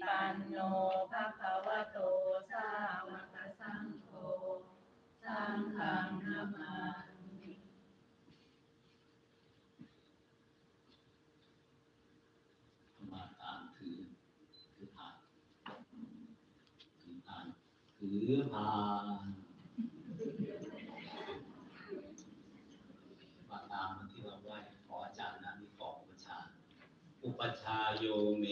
ปันโนภะคะวะโตสาวกสังโฆสังฆังนามามิมาตามถือถือผ่านถือผ่านถือผ่านมาตามที่เราไหว้ขออาจารย์นะมีขออุปชาอุปชาโยเม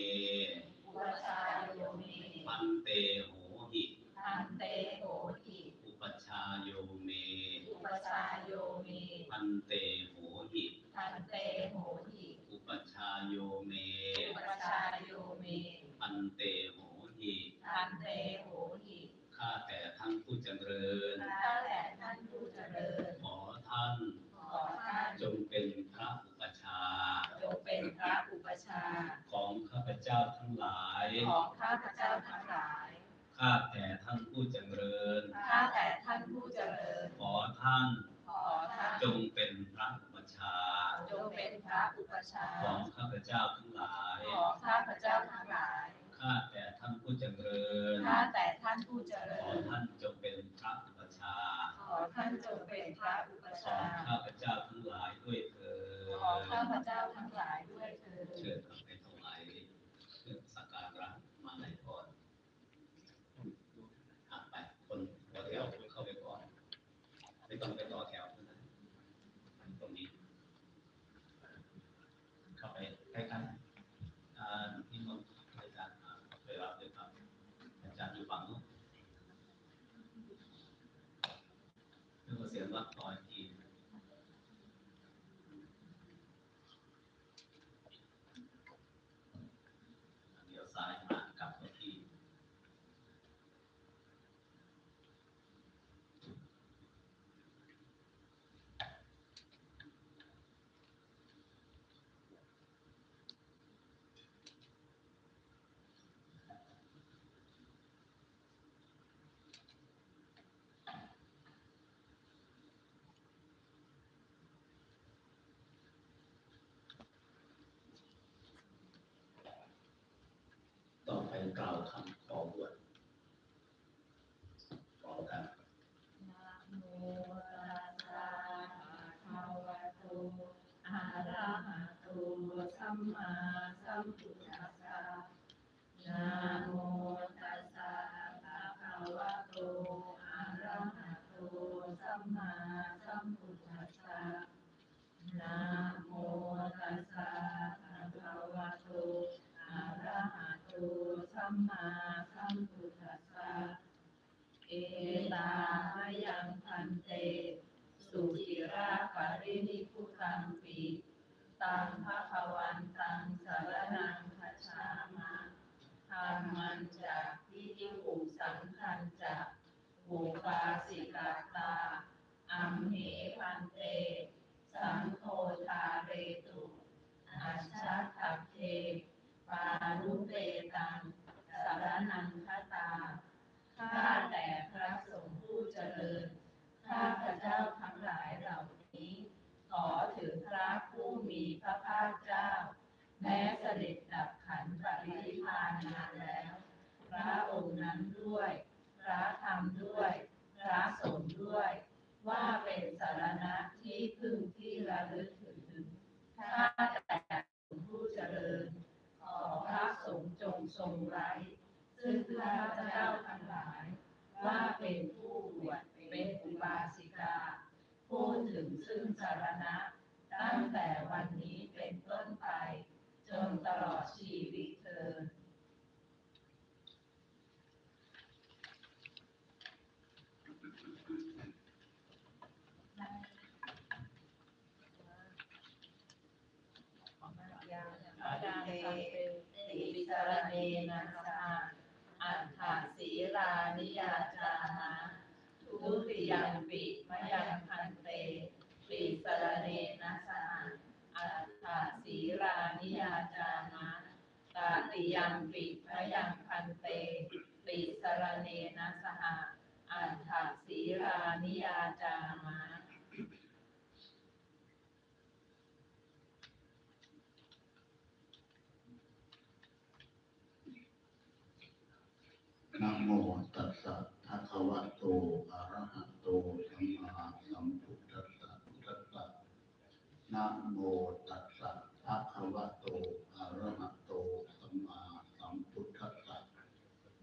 ของข้าพเจ้าทั้งหลาย ข้าแต่ท่านผู้เจริญ ข้าแต่ท่านผู้เจขริอญ ท่านจงเป็นพระอุปชฌาย์ขอท่านจงเป็นพระอุปขอชางข้าพเจ้าทั้งหลายด้วยเถิดขอข้าพเจ้าทั้งหลายด้วยเถิด เชิญกลับไปถวายเครื่องสักการะมาในก่อนอะไปคนหัวแถวเข้าไปก่อน ไม่ต้องไปต่อแถวนะตรงนี้ เข้าไปใกล้กันอ่านี่มันอาจารย์อ่าไปรับเลยครับ อาจารย์อยู่ฝั่งนู้นเรื่องเสียงรับต่ออีกที เดี๋ยวซ้ายมากลับมาที่ ต่อไปกล่าวคำขอบวชขอกันนะโมตัสสะภะคะวะโตอะระหะโตสัมมาสัมพุทธ มมาสัมพุทธัสสะเอตามยังพันเต สุจิราปรินิพุตังปีตังภะคะวันตังสารนังคัจฉามะธรรมันจะพิจิปุสังคันจะบุปาสิกาตา อัมเหพันเต สังโฆทาเรตุอัชชะทัพเทปานุเปตังสารนังคตา ข้าแต่พระสงฆ์ผู้เจริญ ข้าพระเจ้าทั้งหลายเหล่านี้ ขอถึงพระผู้มีพระภาคเจ้า แม้เสด็จดับขันธ์ปรินิพพานนานแล้ว พระองค์นั้นด้วย พระธรรมด้วย พระสงฆ์ด้วย ว่าเป็น สารณะที่พึ่งที่ระลึกถึงข้าแต่ พระยังพันเต ปิสรเนนะสหาอัฏฐศีรานิยาจามะนโมตัสสะภะคะวะโต อะระหะโต สัมมาสัมพุทธัสสะนโมตัสสะภะคะวะโต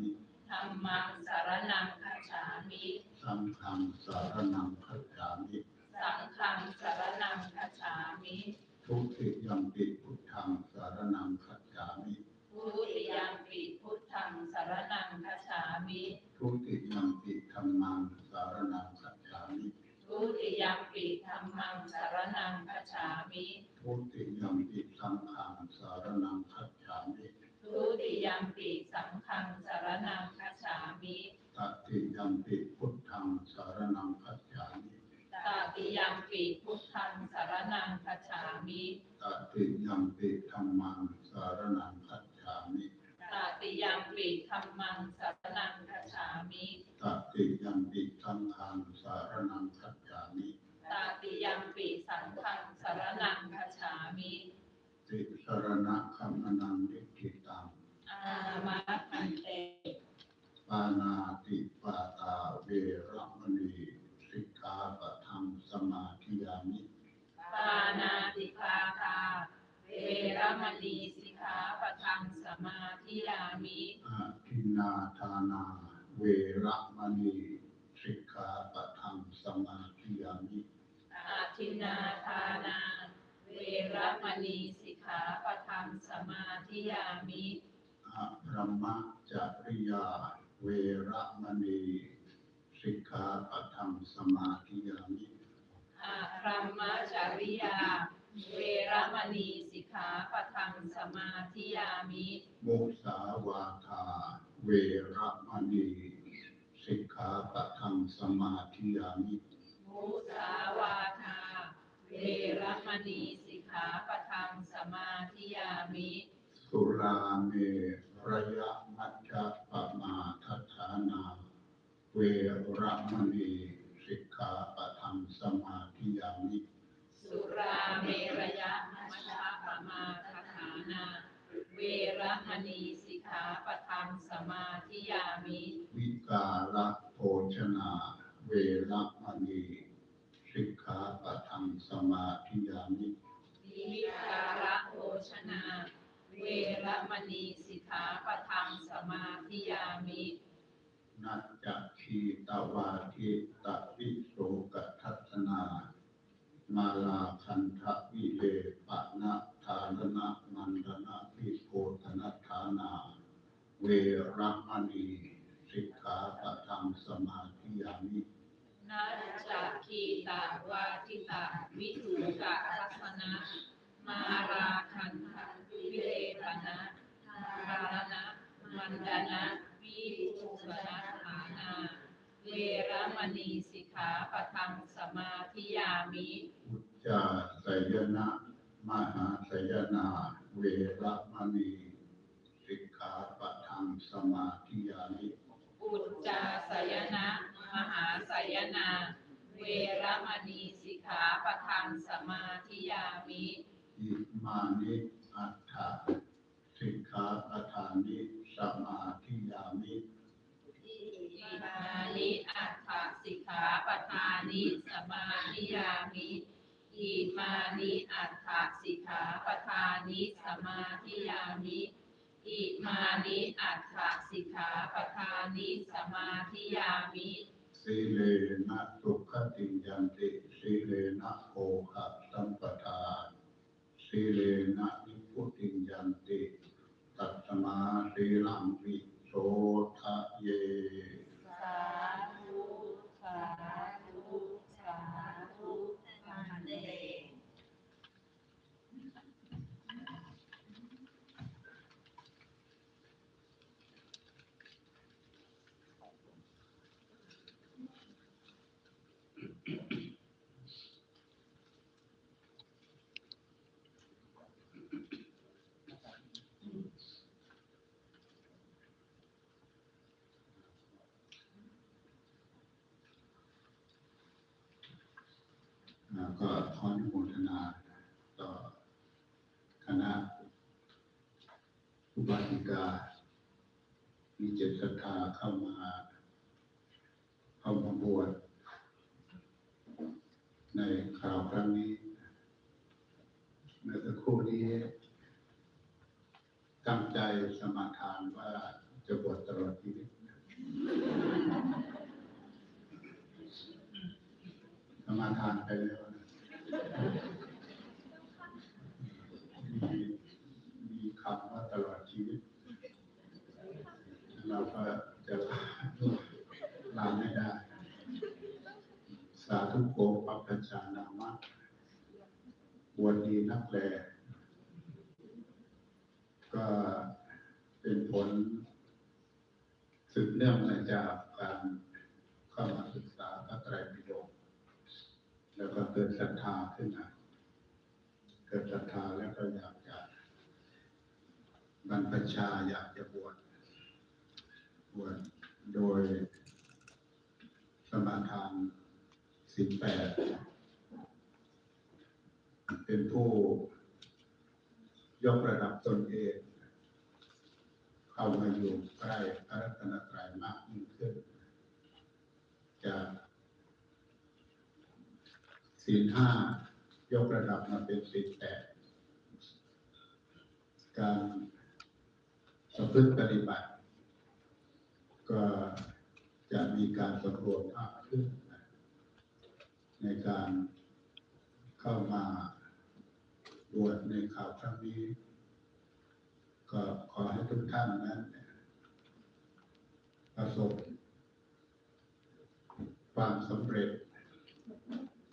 มิธัมมังสารนังคัจฉามิสังฆังสารนังคัจฉามิสังฆังสารนังคัจฉามิทุติยัมปิพุทธังสารนังคัจฉามิทุติยมปิพุทธังสารนังคัจฉามิทุติยัมปิธัมมังสารนังคัจฉามิทุติยมปิธัมมังสารนังคัจฉามิทุติยัมปิสังฆังสารนังคัจฉามิ ทุติยมปิสังฆังสารนังคัจฉามิ ตติยัมปิพุทธังสารนังคัจฉามิ ตติยมปิพุทธังสารนังคัจฉามิ ตติยัมปิธัมมังสารนังคัจฉามิ ตติ ยมปิธัมมังสารนังคัจฉามิตติยัมปิสังฆังสารนังคัจฉามิตติยมปิสังฆังสารนังคัจฉามิติสรณะคัมมนังนิกิตังอามาคันเตปานาติปาตาเวระมณีสิกขาปะทังสมาธิยามิปานาติปาตาเวร มณีสิกขาปะทังสมาธิยามิอาทินนาทานา เวระมณีสิกขาปะทังสมาธิยามิอาทินนาทานา เวรมณีสิกขาปะทังสมาธิยามิอะระมะจริยา เวระมณีสิกขาปะทังสมาธิยามิอาพรหมจริยา เวรมณีสิกขาปะทังสมาธิยามิ มุสาวาทาเวระมณีสิกขาปะทังสมาธิยามิมุสาวาทาเวรมณีสิกขาปะทังสมาธิยามิ สุราเมระยะมัจจปมาทัฏฐานา เวระมณีสิกขาปะทังสมาธิยามิ สุราเมรยะมัชฌะปมาทฐานา เวรมณีสิกขาปะทังสมาธิยามิวิกาลโภชนา เวระมณีสิกขาปะทังสมาธิยามิวิการะโภชนา เวรมณีสิกขาปะทังสมาธิยามินัจจคีตวาทิตวิโสกทัศนา มาลาคันทะวิเลปะนะทานนะมันดนะวิโพธนัฐานา เวรมณีสิกขาปะทังสมาธิยามินาจาคีตาวาทิตาวิถุกะทัสนะมาราคันทะวิเลปนะทารณะมันดนะวิถุสนะฐานาเวรมณีสิ ขาปะทังสมาธิยามิอุจจาสยนะมหาสยนาเวระมณีสิกขาปะทังสมาธิยามิอุจจาสยนะมหาสยนา เวรมณีสิกขาปะทังสมาธิยามิอิมานิอัฏฐะสิกขาปะทานิสมาธิยามิอิ มานิอัตถสิกขาปทานิสมาธิยามิอิมานิอัตถสิกขาปทานิสมาธิยามิอิมานิอัตถสิกขาปทานิสมาธิยามิสีเลนะสุขติยันติสีเลนะโภคะสัมปทานสีเลนะนิพพุติยันติตัสมาสีลังวิโสทะเยาธุสาธุสาธุพันเต อ ขออนุโมทนาต่อคณะอุบาสิกามีเจตศรัทธาเข้ามาเข้ามาบวชในคราวครั้งนี้เมื่อสักครู่นี้ตั้งใจสมาทานว่าจะบวชตลอดชีวิตสมาทานไปแล้ว มีมีคำว่าตลอดชีวิต เราก็จะลาไม่ได้ สาธุโกปัปปชานามะบวชดีนักแลก็เป็นผลสืบเนื่องมาจากการเข้ามาศึกษาพระไตรปิฎกแล้ว ก็เกิดศรัทธาขึ้นมาเกิดศรัทธาแล้วก็อยากจะบรรพชาอยากจะบวชบวชโดยสมาทานสิบแปดเป็นผู้ยกระดับตนเอง เข้ามาอยู่ใกล้พระรัตนตรัยมากยิ่งขึ้น จาก ศีลห้ายกระดับมาเป็นศีลแปดการประพฤติปฏิบัติ ก็จะมีการสำรวมมากขึ้น ในการเข้ามาบวชในข่าวครั้งนี้ ก็ขอให้ทุกท่านนั้นประสบความสำเร็จ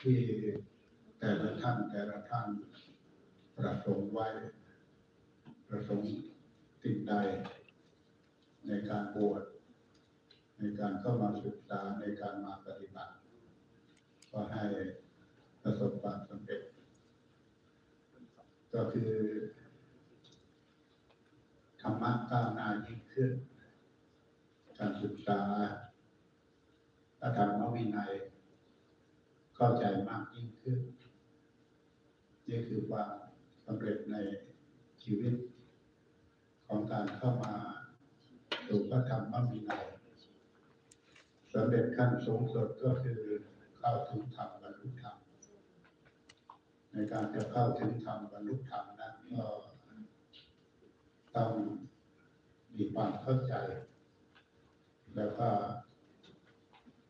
ที่แต่ละท่านแต่ละท่านประสงค์ไว้ ประสงค์สิ่งใด ในการบวชในการเข้ามาศึกษาในการมาปฏิบัติ ก็ให้ประสบความสำเร็จ ก็คือธรรมะก้าวหน้ายิ่งขึ้น การศึกษาพระธรรมวินัย เข้าใจมากยิ่งขึ้น นี่คือความสำเร็จในชีวิตของการเข้ามาสู่พระธรรมวินัยสำเร็จขั้นสูงสุดก็คือเข้าถึงธรรมบรรลุธรรมในการจะเข้าถึงธรรมบรรลุธรรมนั้นก็ต้องมีความเข้าใจ แล้วก็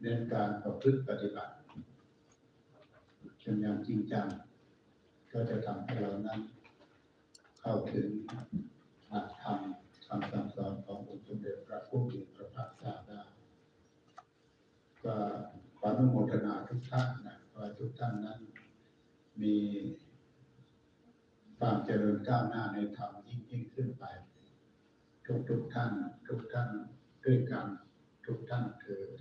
เน้นการประพฤติปฏิบัติ จนอย่างจริงจัง ก็จะทำให้เรานั้น เข้าถึงหลักธรรมคำสั่งสอนขององค์สมเด็จพระผู้มีพระภาคเจ้าได้ก็ขออนุโมทนาทุกท่านนะขอทุกท่านนั้น มีความเจริญก้าวหน้าในธรรมยิ่งยิ่งขึ้นไป ทุกทุกท่าน ทุกท่านด้วยกัน ทุกท่านเถิด